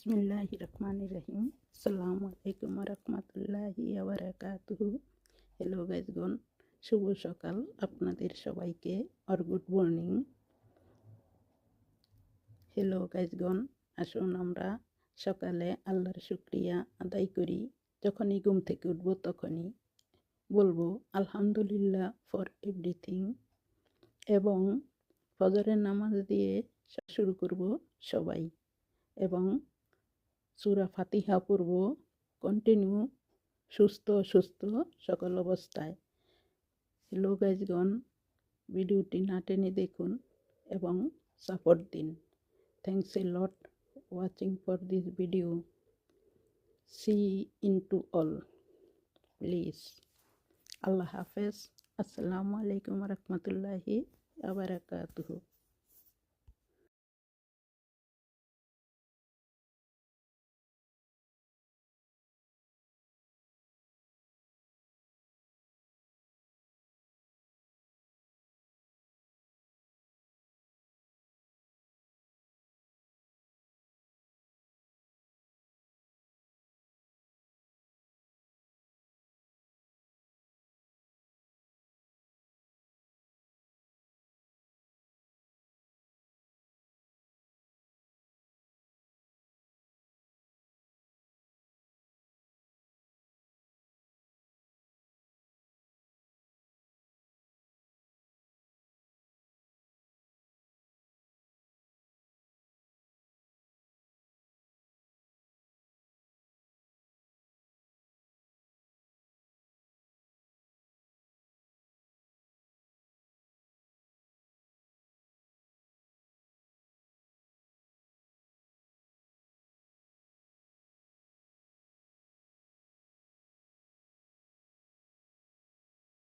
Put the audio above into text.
বিসমিল্লাহ রহমান রহিম আসসালামু আলাইকুম রহমতুল্লাহি আবরাকাতুহু হ্যালো গাইজগণ শুভ সকাল আপনাদের সবাইকে অর গুড মর্নিং হ্যালো গাইজগণ আসুন আমরা সকালে আল্লাহর শুক্রিয়া আদায় করি যখনই ঘুম থেকে উঠব তখনই বলব আলহামদুলিল্লাহ ফর এভরিথিং এবং ফজরের নামাজ দিয়ে শুরু করব সবাই এবং সুরা ফাতিহা পূর্ব কন্টিনিউ সুস্থ সুস্থ সকল অবস্থায় হ্যালো গাইজগণ ভিডিওটি না টেনে দেখুন এবং সাপোর্ট দিন। Thanks a lot watching for this video see in to all please Allah হাফেজ। আসসালামু আলাইকুম রহমতুল্লাহি আবরাকাতুহু